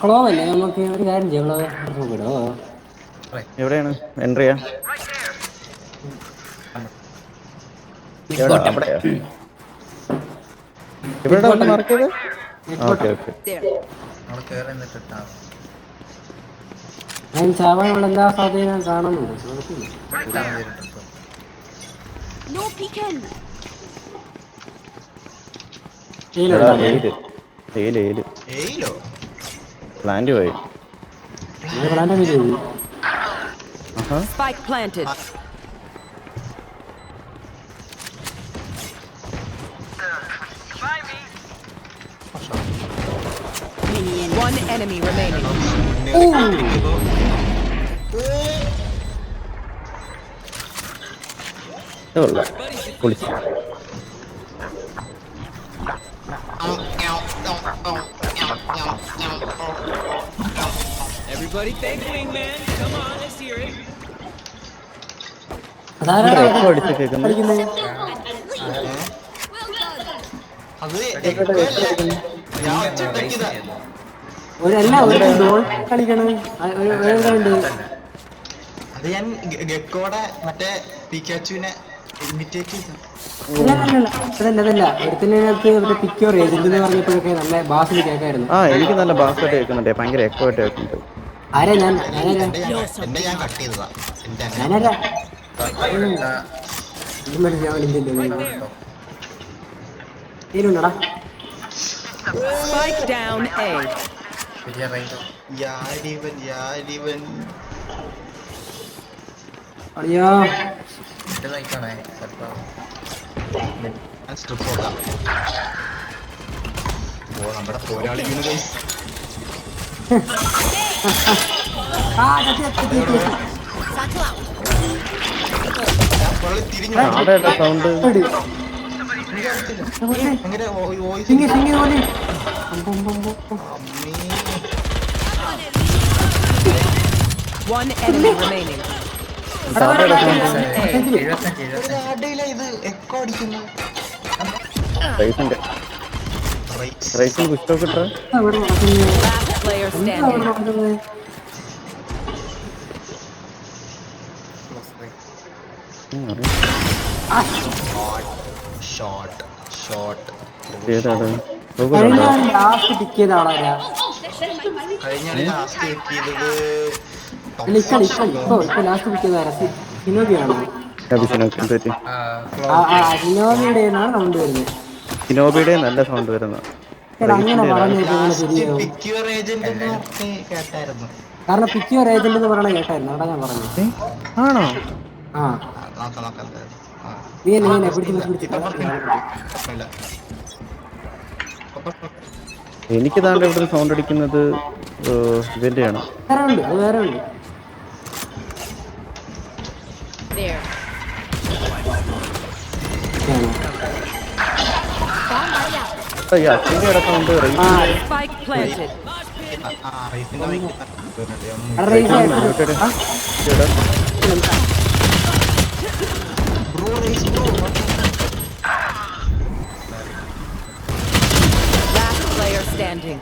ക്ലോവല്ലേ നമുക്ക് ഒരു കാര്യം ചെയ്യാം. ക്ലോവേ വിടോ എവിടെയാണ്? എൻട്രിയാ എവിടെ? മാർക്ക് ചെയ്ത്? ഓക്കെ ഓക്കെ ഞാൻ ചാവാനുള്ള എല്ലാ കാണുന്നുണ്ട്! ഇതിലുണ്ടോ? എടാ ഏൽ ഏൽ. ഏൽ ഏയിലോ പ്ലാന്റ് പോയി ഞാൻ പ്ലാന്റ് ഒക്കെ ചെയ്തു. ആഹാ Spike planted. One enemy remaining. ഇത് കൊള്ളാം പൊളിച്ചു Everybody thank Wingman. Come on, let's hear it. ഒറ്റയ്ക്കിതാ. ഒരു ഡോൾ അത് ഞാൻ ഗ- ഗക്കോടെ മറ്റേ പിക്കാച്ചുവിനെ ഇമിറ്റേറ്റ് ചെയ്തു എനിക്ക് നല്ല ബാസ് കേൾക്കുന്നുണ്ട്. ഭയങ്കര എക്കോ ആയിട്ട് കേൾക്കുന്നുണ്ട്. ആരാ ഞാൻ? എന്റെ ഞാൻ കട്ട് ചെയ്തതാ. ഞാനാരാ? അയ്യോ. ഞാൻ സ്ട്രിപ്പ് ഓ നമ്മുടെ പോരാളി സൗണ്ട് സിംഗ് സിംഗ് പോലെ One enemy remaining. ആടെ സൗണ്ട് ഇത് എക്കോ അടിക്കുന്നു റൈസിന്റെ റൈസ് റൈസിന് പുസ്തകം കിട്ടാ player standing. ഷോട്ട് സിനോബിയുടെ നല്ല സൗണ്ട് വരുന്നത് അങ്ങനെ പറഞ്ഞു കാരണം പിക്യൂർ ഏജന്റ് എന്ന് പറയണ കേട്ടായിരുന്നു. അവിടെ ഞാൻ പറഞ്ഞു. ആണോ? ആ. നീ പിടിച്ച് പിടിച്ച്. എനിക്ക് താണ്ട ഇവിടെ സൗണ്ട് അടിക്കുന്നത് ഇതിന്റെയാണ് വേറെ ഉണ്ട് വേറെ ഉണ്ട്. ആയിട്ട്. ആ, bro Raze bro Last player standing.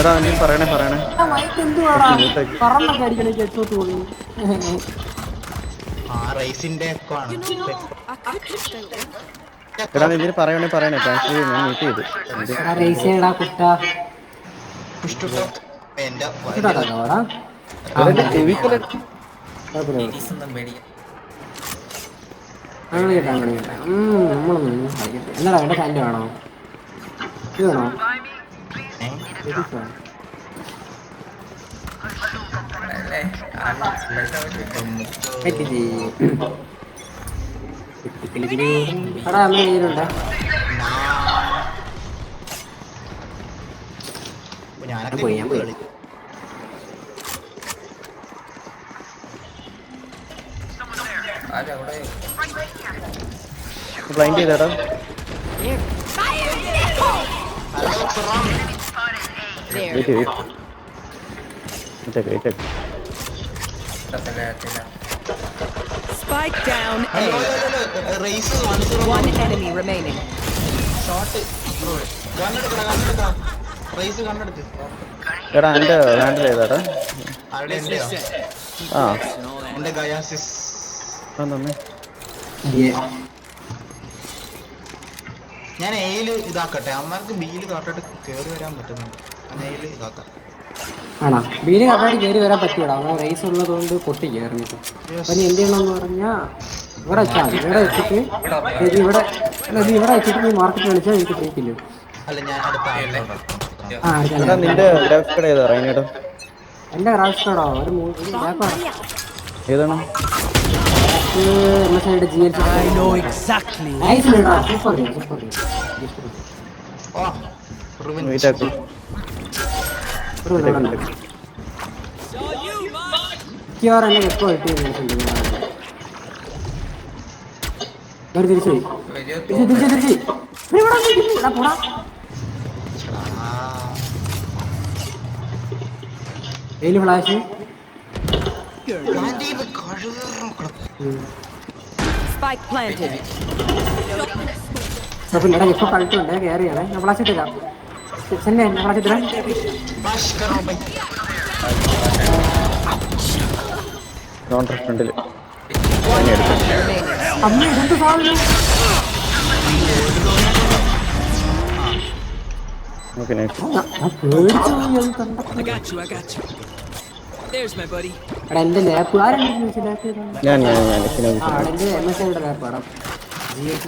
എടാ നീ പറയണേ പറയണേ ആ mic എന്തുവാടാ? പറന്നൊക്കെ അടിക്കണേ കേട്ടോട്ട് പോയി. ആ റൈസിന്റെ എടാ നീ പറയണേ പറയണേ. ട്രാൻസ്ഫർ ചെയ്ത് ഞാൻ മീറ്റ് ചെയ്തു എന്ത്? എടാ, റേസ് ചെയ്യടാ കുട്ടാ. പുഷ്ടുട്ടോ? എടാ അമ്മ കയ്യിലുണ്ടേ ഞാനൊക്കെ പോയി, ഞാൻ പോയി. Blind ചെയ്തേടാ wait wait wait Spike down. One enemy remaining. എടാ എന്റെ ഹാൻഡിൽ ചെയ്താടാ അവിടെ ആ. എന്റെ ഗയാസിസ്. ആ ഞാൻ എയിൽ ഇതാക്കട്ടെ. അമ്മയ്ക്ക് ബിയിൽ കാട്ടിട്ട് കേറി വരാൻ പറ്റുന്നുണ്ട്. ഞാൻ എയിൽ ഇതാക്കാം. ആണോ? വീട് കറക്റ്റായിട്ട് കയറി വരാൻ പറ്റൂടാ അവൻ റേസ് ഉള്ളതുകൊണ്ട് പൊട്ടി കയറിയിട്ട് അപ്പൊ നീ എന്ത് ചെയ്യണമെന്ന് പറഞ്ഞാ ഇവിടെ വെച്ചാൽ മതി. ഇവിടെ വെച്ചിട്ട് ഇത് ഇവിടെ അല്ല ഇത് ഇവിടെ വെച്ചിട്ട് നീ മാർക്കറ്റ് കളിച്ചാൽ എനിക്ക് ഫ്രീക്കില്ല അല്ല ഞാൻ അടുത്ത ആ നിന്റെ ഗ്രാഫിക്സ് കാർഡ് ഏതാ? റൈനേട്ടോ? എന്റെ ഗ്രാഫിക്സ് ഒരു ഏതാണ്? സൂപ്പർ സൂപ്പർ മിക്കവാറും എന്നെ എപ്പോൾ കിട്ടിയിട്ടുണ്ട് ഒരു തിരിച്ചു പോയി തിരിച്ചു തിരിച്ചു തിരിച്ചു പോടാ വെയിൽ ഫ്ലാഷ് സ്പൈക്ക്. പിന്നെ എടാ ഇപ്പൊ കളിച്ചുണ്ട് കയറിയാണ് ഞാൻ ഫ്ലാഷ് ഇട്ടില്ല ഞാൻ ഫ്ലാഷ് ഇട്ടില്ല കൗണ്ടർ ഫ്രണ്ടിൽ അമ്മ ഇതെന്ത് സാധനം അത് കണ്ടപ്പോ. I got you. I got you. There's my buddy. എന്റെ ലാപ്പ് ഞാൻ ഞാൻ എം എസ് ഐയുടെ ലാപ്പ് ആടാ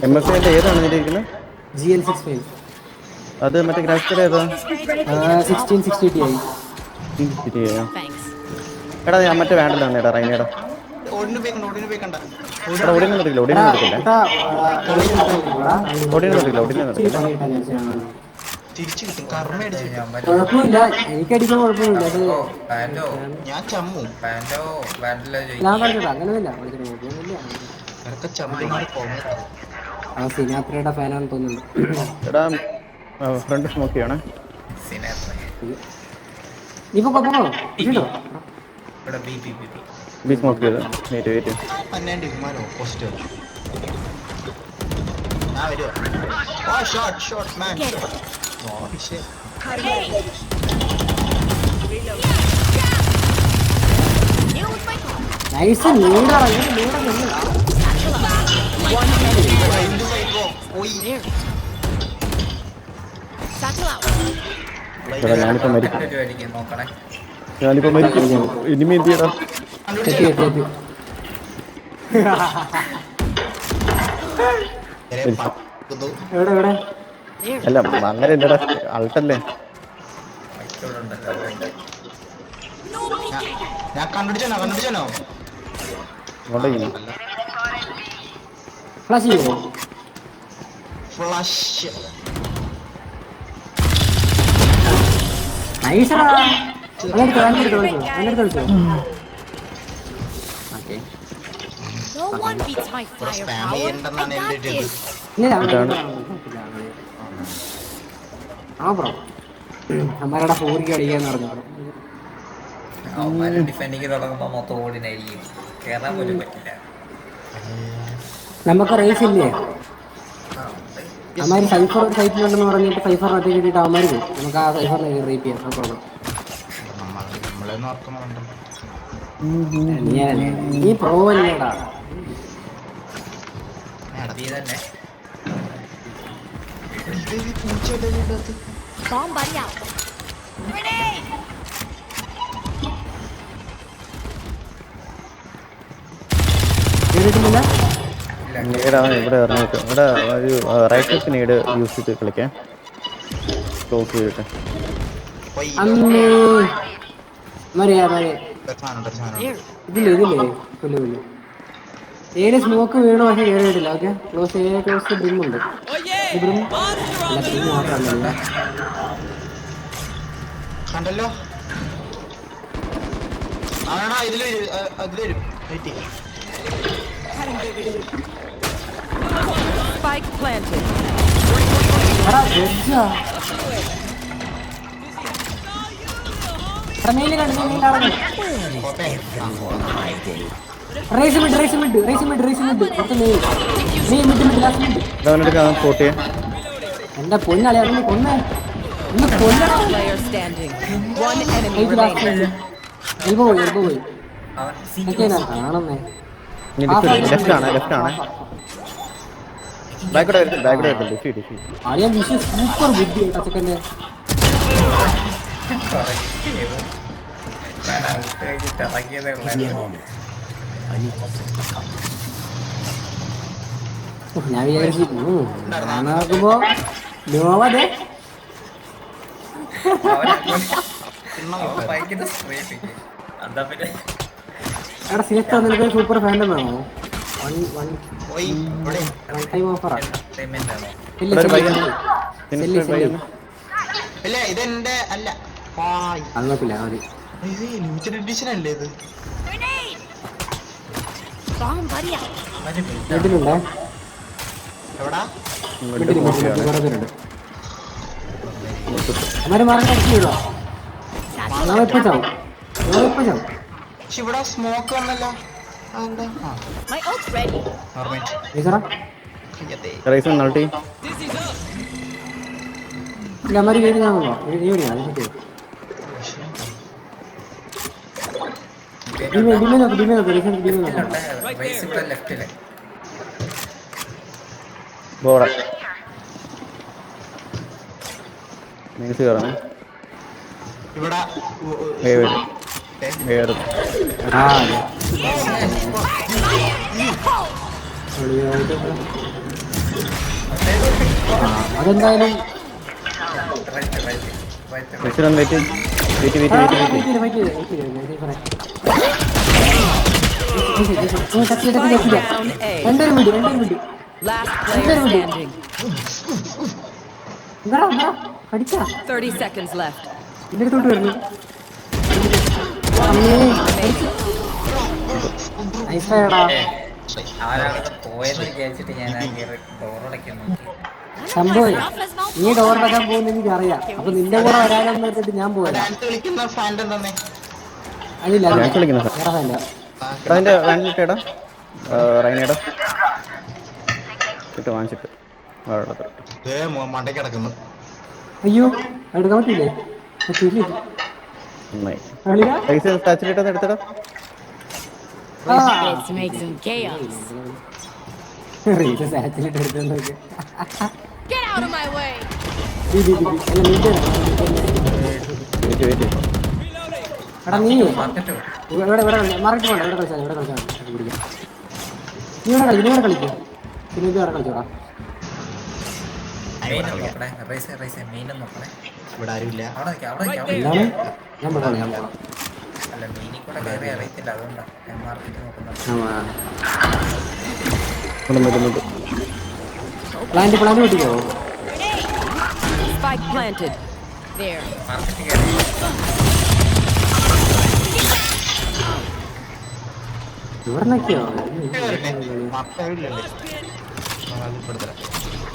എം എസ് ഐന്റെ ഏതാണ് നിന്റെ ജി എൽ സിക്സ് ഫൈവ് അത് മറ്റേ ഗ്രാഫിക്സ് കാർഡ് ഏതാ സിക്സ്റ്റീൻ സിക്സ്റ്റി ടി ആയി. എടാ ഞാൻ മറ്റേ വേണ്ടല്ലോ എടാ റൈനേടാ ഒടിനെ ഞാൻ കുഴപ്പമില്ല ഞാൻ ചമ്മു. അങ്ങനെയല്ല ആ സിനാത്രയുടെ ഫാനാണെന്ന് തോന്നുന്നു. എടാ ഫ്രണ്ട് സ്മോക്ക് ചെയ്യണേ ബി സ്മോക്ക് ചെയ്ത്. വെയിറ്റ് വെയിറ്റ് പന്നേണ്ട് ഇവന്മാർ ഓപ്പോസിറ്റ് ഞാൻ out. മരിക്കും ഞാനിപ്പോൾ മരിക്കും ഇനിമി എന്ത് എവിടെ അല്ല അങ്ങനെ എന്റെടാ അൾട്ടല്ലേ ഞാൻ- കണ്ടുപിടിച്ചോ? കണ്ടുപിടിച്ചോ ഫ്ലാഷ് ഫ്ലഷ് ആ ബ്രോ. അമ്മാരുടെ ഫോറിക്ക് അടിക്കാന്ന് പറഞ്ഞു. അവന്മാര് ഡിഫെൻഡിങ് തുടങ്ങുമ്പോൾ മൊത്തം ഓടിനായിരിക്കും കേറാൻ പോലും പറ്റില്ല. നമുക്ക് റേസ് ഇല്ലേ. അമ്മാര് സൈഫർ ഒരു സൈറ്റിലുണ്ടെന്ന് പറഞ്ഞിട്ട് സൈഫർ ഒറ്റ കിട്ടിയിട്ട് പോകും നമുക്ക് ആ സൈഫറിനെ റേപ്പ് ചെയ്യാം നോ പ്രോബ്ലം നമ്മൾ നമ്മളെന്ന് ഓർക്കുന്നുണ്ട് നീ പ്രോ അല്ലേടാ Bomb buddy out. Grenade! കേട്ടിട്ടില്ല നീടാ ഇവിടെ ഇറങ്ങിയിട്ട്. ഇവിടെ ഒരു റൈറ്റ് ക്ലിക്ക് നീട് യൂസ് ചെയ്ത് കളിക്കാം. ക്ലോസ് ചെയ്തിട്ട്. ഇതില്ലേ ഇതില്ലേ പുല്ല് പുല്ല് ഏത് സ്മോക്ക് വീണോ പക്ഷെ കയറിയിട്ടില്ല okay? Close A close Brim ഉണ്ട്! ബ്രിം മാത്രമല്ല കണ്ടല്ലോ? ആണാ ഇതിൽ അതിൽ വെയിറ്റ് ചെയ്യ്. Spike planted. എന്റെ പൊന്നളി അതൊന്ന് കൊന്നേ ഒന്ന് ലാസ്റ്റ് എൽബോ പോയി എൽബോ പോയി കാണുന്നേ. ലെഫ്റ്റ് ആണ് ലെഫ്റ്റ് ആണ് ബാക്കോട്ട് വരത്തില്ല ബാക്കോട്ട് വരത്തില്ല ഡിഫി ഡിഫി വിഷു സൂപ്പർ ബുദ്ധി ഉള്ളൂ ഞാൻ വിചാരിച്ചു നോക്കുമ്പോ നോവതെ ഭയങ്കര സ്ട്രേറ്റ് എന്താ പിന്നെ എടാ സീറ്റ് നിനക്ക് സൂപ്പർ ഇവിടെ വൺ ടൈം ഓഫറാ ആണോ ഇല്ല ഇതെന്റെ അല്ല. അത് നോക്കില്ല മതി. ഇത് ലിമിറ്റഡ് എഡിഷൻ അല്ലേ ഇത്. വീട്ടിലുണ്ടേ? എവിടാ? ഇങ്ങോട്ട് വീട്ടിൽ പോവുകയാണ്. കുറെ പേരുണ്ട്. അമ്മര് മാറി അടിച്ചു വീഴോ ഞങ്ങൾ ഇപ്പൊ ചാവും. ഞങ്ങൾ ഇപ്പൊ ചാവും. പക്ഷെ ഇവിടെ സ്മോക്ക് വന്നല്ലോ. അതെന്താ? ബോർഡ മീൻസ് കയറണേ ഇവിടെ അതെന്തായാലും വെയിറ്റ് വെയിറ്റ് വെയിറ്റ് വെയിറ്റ് വിട്ടു Last player standing. എന്താ എന്താ കടിച്ചാ 30 seconds left. ഇതിന്റെ അടുത്തോട്ട് വരുന്നു നൈസായടാ ആരാണ് പോയെന്ന് വിചാരിച്ചിട്ട് ഞാൻ ആ കയറി ഡോറടയ്ക്കാൻ നോക്കി സംഭവം നീ ഡോറടക്കാൻ പോകുന്ന എനിക്ക് അറിയാം അപ്പൊ നിന്റെ കൂടെ വരാനെന്ന് വെച്ചിട്ട് ഞാൻ. അതിന്റെ വാങ്ങിട്ടേടാ റൈനേടാ വാങ്ങിച്ചിട്ട് അയ്യോ എടുക്കാൻ പറ്റില്ലേ പറ്റില്ലേ കളിക്കും. പിന്നെ ഇത് വേറെ കളിച്ചോടാ. ഇവിടെ ആരുമില്ല. ഞാൻ പോകണം ഞാൻ പോകണം അല്ല മെയിനിൽ കൂടെ കയറി അറിയത്തില്ല അതുകൊണ്ടാണ് ഞാൻ മാർക്കറ്റ് നോക്കുന്നത്. പ്ലാന്റ് പ്ലാന്റ് പൊട്ടിക്കോ Spike planted. There.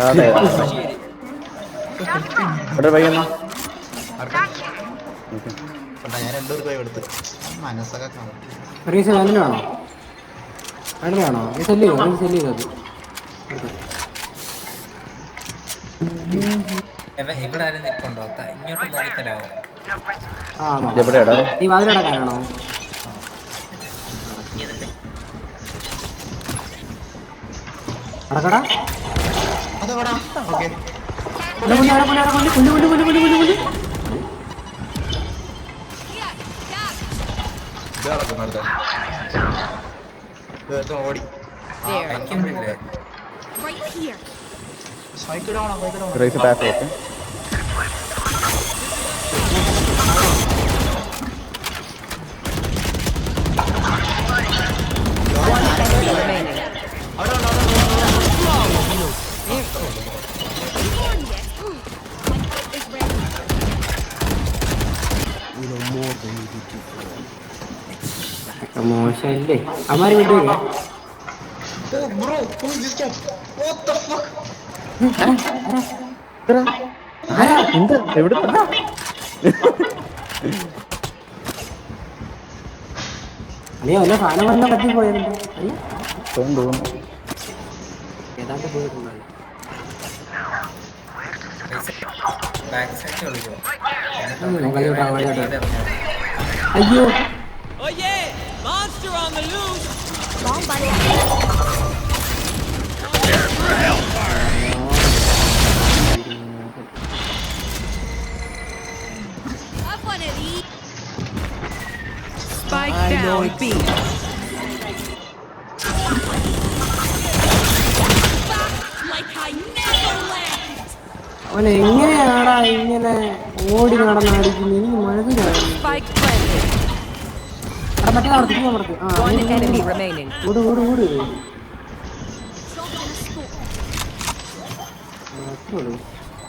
അതെ. മനസ്സൊക്കെ കാണും റീസ് വേണോ? വേണോ? നീ സെല്ല് ചെയ്തോ? നീ സെല്ല് ചെയ്തോ ഇവ- ഇവിടെ ആരും നിൽപ്പുണ്ടോ? ഇങ്ങോട്ട് നോക്കി തരാമോ ആണോ? എവിടെയാടാ? നീ വാതിലടക്കാനാണോ അടക്കടാ. ഓടി. റൈസ് ബാക്ക് ഓക്കെ മോശമല്ലേ? അമ്മാര് വിട്ടു Oh, അയ്യോ അല്ല സാധനം വന്ന പറ്റി പോയതിന്റെ ഏതാണ്ട് പോയിട്ടുണ്ടായി ബാക്ക് സൈഡ് കളിക്കോ? ഉം, കളി വിടാം, കളി വിടാം. അയ്യോ Oh yeah! Monster on the loose! Wrong button. Have one of these. Spike down B. Like I never left. അവൻ എങ്ങനെയാടാ ഇങ്ങനെ ഓടി നടന്നടിക്കുന്നത് എനിക്ക് മനസ്സിലായി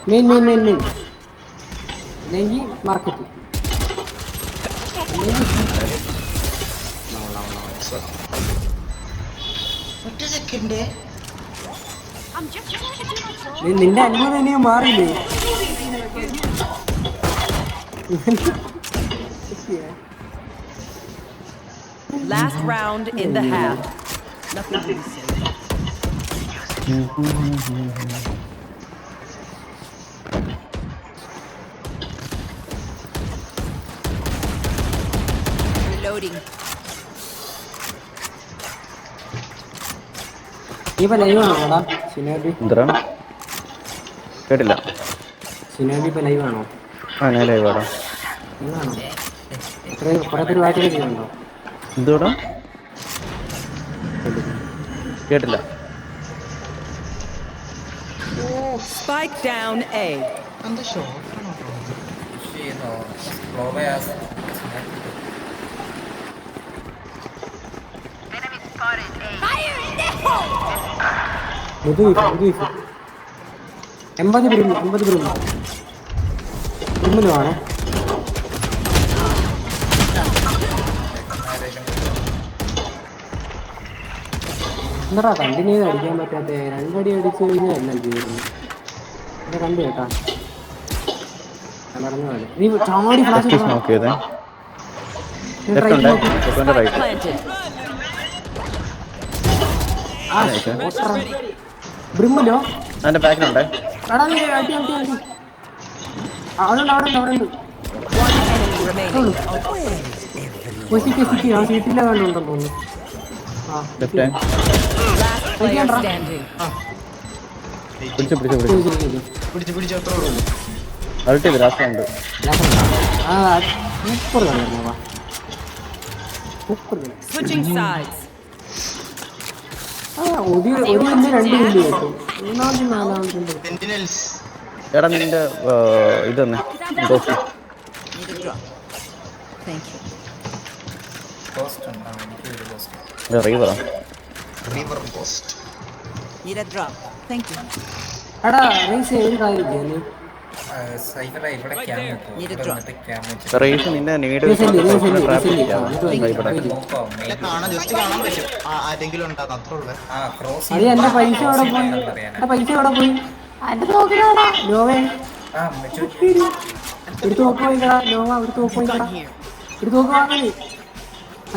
Main main main main. അല്ലെങ്കിൽ മാർക്കറ്റ്. നിന്റെ അനുഭവം ഇനി മാറിയില്ലേ? Last round in the half. Nothing Nothing. say. Reloading. നീ ഇപ്പൊ ലൈവ് ആണോ എടാ സിനോബി കേട്ടില്ല സിനോബി ഇപ്പൊ ലൈവ് ആണോ ആ ഞാൻ ലൈവ് ആണോ എത്ര കുറെ പേര് വായിച്ചു ചെയ്യുന്നുണ്ടോ എന്തുവാടാ കേട്ടില്ല. Spike down A. എന്താ ഷോക്കാണോ പുഷ് ചെയ്യുന്നോ സ്ലോ വേണേ എന്താടാ കണ്ടിന്യൂ ചെയ്ത് അടിക്കാൻ പറ്റാത്ത? രണ്ടടി അടിച്ചു കഴിഞ്ഞാൽ എല്ലാം ചെയ്യുന്നു എന്നെ കണ്ടു കേട്ടാ. ഞാൻ പറഞ്ഞ പോലെ നീ ചാടി ഫ്ലാഷ് അതിന്റെ ബാക്കിലുണ്ടേ അവിടെ ഉണ്ട്. ആ player standing. പിടിച്ചു പിടിച്ചു പിടിച്ചു. പിടിച്ച് പിടിച്ച് അത്രേ ഉള്ളൂ. അൾട്ട് ഉണ്ട് ആ. സൂപ്പർ കളിയായിരുന്നു സൂപ്പർ കളി. Switching sides. ആ ഒരു ഒരു ഇല്ല രണ്ട് ഇല്ല. കിട്ടും. മൂന്നാമത് നാലാമത് സെന്റിനൽസ് എടാ നിന്റെ ഇത് തന്നെ. drop. Thank you. Post റീവറാ river post Need drop. Thank you. എടാ റേസ് ഒരു കാര്യം ചെയ്യ് നീ സൈബറ ഇവിടെ Need drop. വന്നിട്ട് ക്യാം വെച്ചിട്ട് റേസ് നിന്നെ നീട് എന്റെ പൈസ എവിടെ പോയി. എന്റെ പൈസ എവിടെ പോയി. എന്റെ നോക്കണോടാ ലോവേ. എടുത്ത് നോക്ക് ലോവ എടുത്ത് നോക്ക് എടുത്ത് നോക്ക് വാങ്ങൽ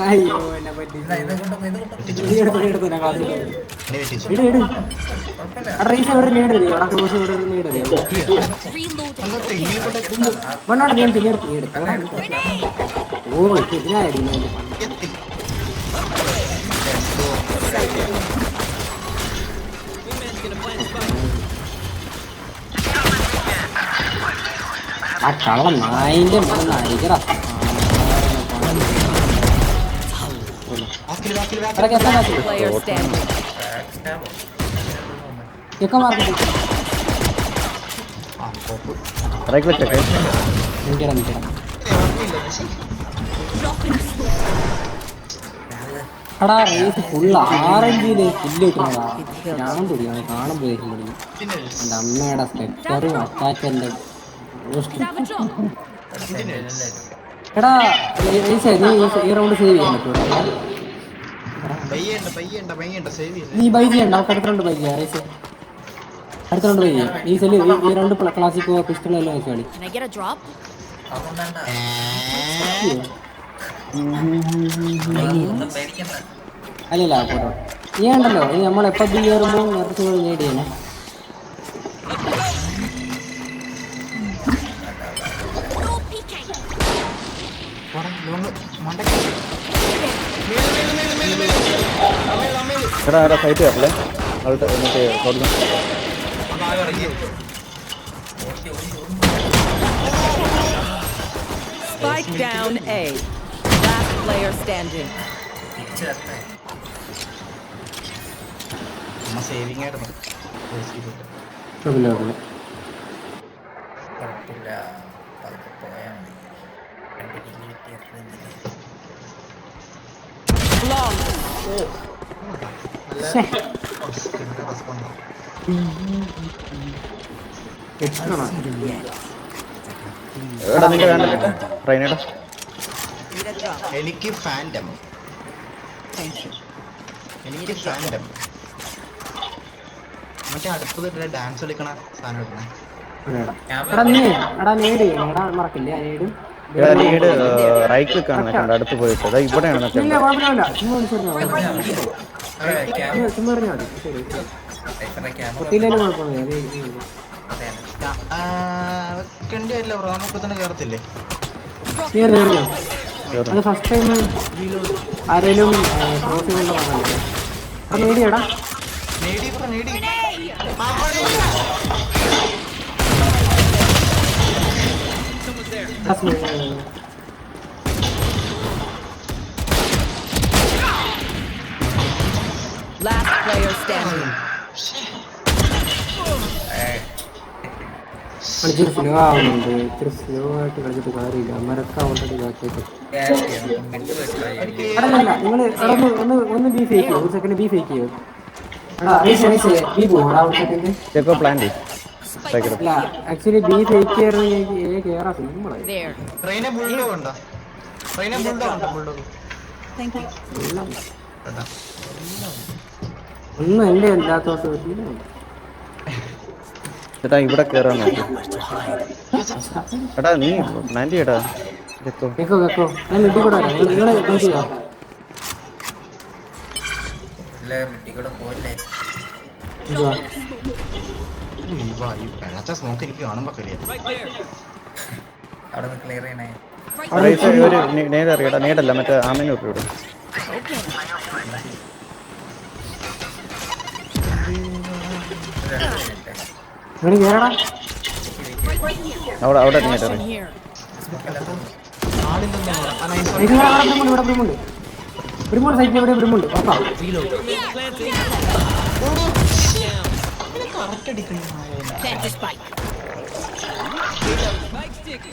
അയ്യോ എന്നെ പറ്റി. എടുത്ത് ഞാൻ ആ റേസ് ക്രോസ് ഞാൻ പിന്നെ എടുത്ത് ഓ ഇതിനായിരുന്നു കള്ള നായിന്റെ മുകളിൽ അടിക്കടാ എടാ റേസ് ഫുള്ള് ആറഞ്ചിൽ പുല്ല് കിട്ടുന്നതാ തുടിയാണ് കാണുമ്പോൾ ദേഷ്യം പിടിക്കും സെന്റിനൽസ് എന്റെ അമ്മയുടെ a drop. എടാ ഈ റൗണ്ട് സേവ് ചെയ്യാൻ പറ്റുമോ നീ ബൈ ചെയ്യണ്ട അവർക്ക് അടുത്തുണ്ട് ബൈ ചെയ്യാം റേസ് അടുത്തുണ്ട് ബൈ ചെയ്യാം ഈ സെൽ ഈ- രണ്ട് ക്ലാസിക് പിസ്റ്റൾ എല്ലാം വെച്ച് കളി. അല്ലല്ല പോട്ടോ നീ ഉണ്ടല്ലോ ഇനി നമ്മൾ എപ്പോൾ ബി കയറുമ്പോൾ നേരത്തെ നേടി ചെയ്യണേ No peeking. മണ്ടയ്ക്ക് എടാ എടാ സൈറ്റ് കയറല്ലേ അവിടെ എന്നിട്ട് കൊടുക്കും Spike down A. Last player standing. Saving ആയിരുന്നു. കുഴപ്പമില്ല പതുക്കെ പോയാൽ മതി. രണ്ട് കിലോ കിട്ടിയപ്പോൾ എനിക്ക് ഫാൻഡം എനിക്ക് ഫാൻഡം മറ്റേ അടുത്തത് ഡാൻസ് കളിക്കണ സാധനം എടുക്കണേ. റൈറ്റ് ക്ലിക്ക് അടുത്ത് പോയിട്ട്. ഇവിടെയാണ് വിളിച്ചിരുന്നോ അതെ ഫസ്റ്റ് ടൈം ആരേലും ക്രോസ് ചെയ്തുള്ള പറഞ്ഞത് അത് നേടിയടാ നേടി നേടി Last player standing. കളിച്ചിട്ട് സ്ലോ ആവുന്നുണ്ട് ഇത്ര സ്ലോ ആയിട്ട് കളിച്ചിട്ട് കാര്യമില്ല. മരക്ക ഓൾറെഡി ഇതാക്കിയിട്ട്. മിഡ് വെച്ചാൽ എടാ ഇല്ല നിങ്ങൾ ഒന്ന് ഒന്ന് ഒന്ന് ബി ഫേക്ക് ചെയ്യോ. ഒരു സെക്കൻഡ് ചെയ്യോ. ചെക്കോ plan actually B fake A കേറാ സിമ്പിളായി. ട്രെയിനെ ഉണ്ടോ? ട്രെയിനെ ഉണ്ടോ? Thank you. ഒന്നും ചേട്ടാ ഇവിടെ കേറാൻ എടാ നീ മാൻഡി എടാ നേടല്ല മറ്റേ ആമിനെ വിട്ടു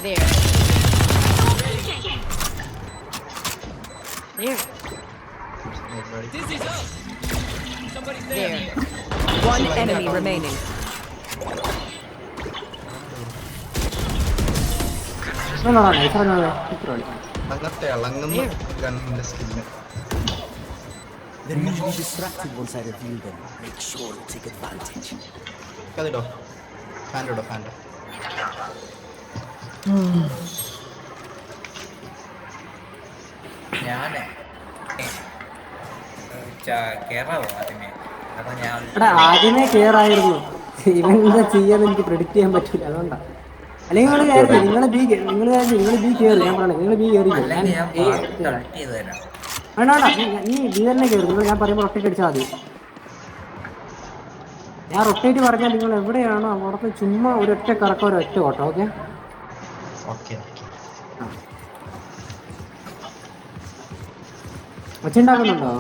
There. There. Dizzy's up. Somebody's there. There. One enemy remaining. നോടാ നൈസ് പറഞ്ഞാൽ ഇത്ര കളി അങ്ങനത്തെ ഇളങ്ങുന്ന ഗണ്ണിന്റെ skill They're usually distracted once I reveal them. Make sure to take advantage. അതിടോ ഫാന്റെ ഇടോ ഫാന്റെ ഞാൻ കേറാവോ ആദ്യമേ അപ്പൊ ഞാൻ എടാ ആദ്യമേ കയറായിരുന്നു ഇവൻ എന്താ ചെയ്യാന്ന് എനിക്ക് പ്രെഡിക്റ്റ് ചെയ്യാൻ പറ്റില്ല അതുകൊണ്ടാ. അല്ലെങ്കിൽ നിങ്ങൾ കയറി നിങ്ങൾ ബി നിങ്ങൾ നിങ്ങൾ ബി കയറി ഞാൻ പറഞ്ഞു നിങ്ങൾ ബി കയറി കയറാം. വേണ്ട വേണ്ട നീ- നീ ബി തന്നെ കയറി നിങ്ങൾ ഞാൻ പറയുമ്പോൾ ഒറ്റയ്ക്ക് അടിച്ചാൽ മതി. ഞാൻ റൊട്ടേറ്റ് പറഞ്ഞാൽ നിങ്ങൾ എവിടെയാണോ അവിടുത്തെ ചുമ്മാ ഒരൊറ്റ കറക്കം ഒരൊറ്റ ഓട്ടം ഓക്കെ വെച്ചുണ്ടാക്കുന്നുണ്ടോ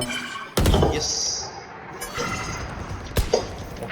യെസ്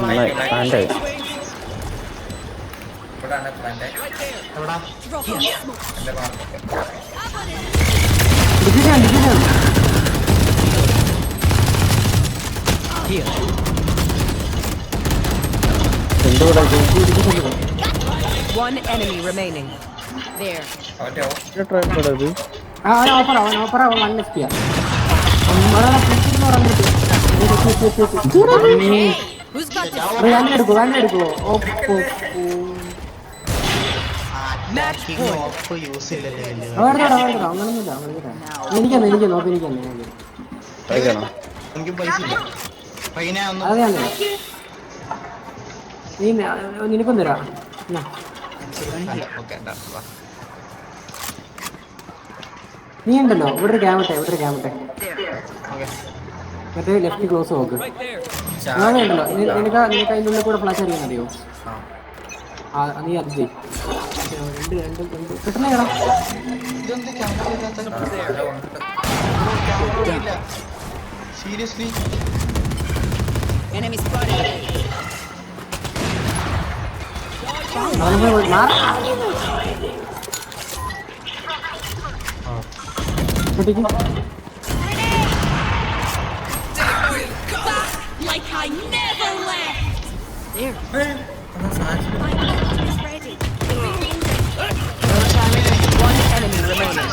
നന്നായി പാന്റായി ഇവിടാണ് പ്ലാന്റ് എവിടാ എന്റെ മാർക്ക് ഡിഫ്യൂഷൻ ഡിഫ്യൂഷൻ എന്തുകൂടെ One enemy remaining. There. അവന്റെ ഓ- ട്രൈപ്പോടെ ഇത് ആ അവൻ ഓഫർ അവൻ ഓഫർ അവൻ വൺ എസ് പിയാ Who's got this? വേണ്ട എടുക്കോ വേണ്ട എനിക്കന്ന് എനിക്ക് നോക്കി എനിക്കന്ന് അതെ നീ നിനക്കും തരാം. ഉണ്ടല്ലോ ഇവിടെ ഒരു ക്യാമട്ടെ ഇവിടെ ഒരു ക്യാമട്ടെ ഓക്കെ. മറ്റേ ലെഫ്റ്റ് ക്ലോസ് നോക്ക്. ഉണ്ടല്ലോ നിനക്ക് നിനക്ക് അതിന്റെ ഉള്ളിൽ കൂടെ ഫ്ലാഷ് അറിയാൻ അറിയോ ആ നീ അത് ചെയ്യ്. രണ്ട് രണ്ട് രണ്ട്. കിട്ടണേ കേടാ സീരിയസ്ലി Enemy spotted. അവനെ I never left! There. Oh, oh that's nice. My ult is ready. One enemy remaining.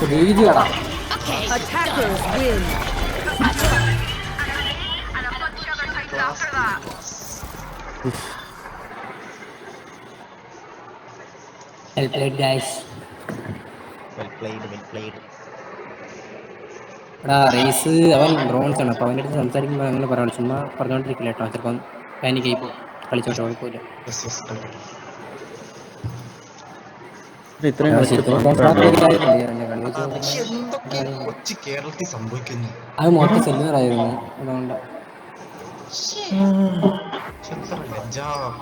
그래 이디야. Okay. Attackers win. Well played, guys. Well played, well played. എടാ റേസ് അവൻ ഡ്രോൺസ് ആണ്. അപ്പോൾ അവന്റെ അടുത്ത് സംസാരിക്കുമ്പോൾ അങ്ങനെ പറയണം ചുമ്മാ പറഞ്ഞുകൊണ്ടിരിക്കില്ല കേട്ടോ. ചിലപ്പം പാനിക് ആയി പോകും. കളിച്ചോട്ടെ കുഴപ്പമില്ല അത് മൊത്തം സെല്ലുകാരായിരുന്നു അതുകൊണ്ട്. എത്ര ലജ്ജാ.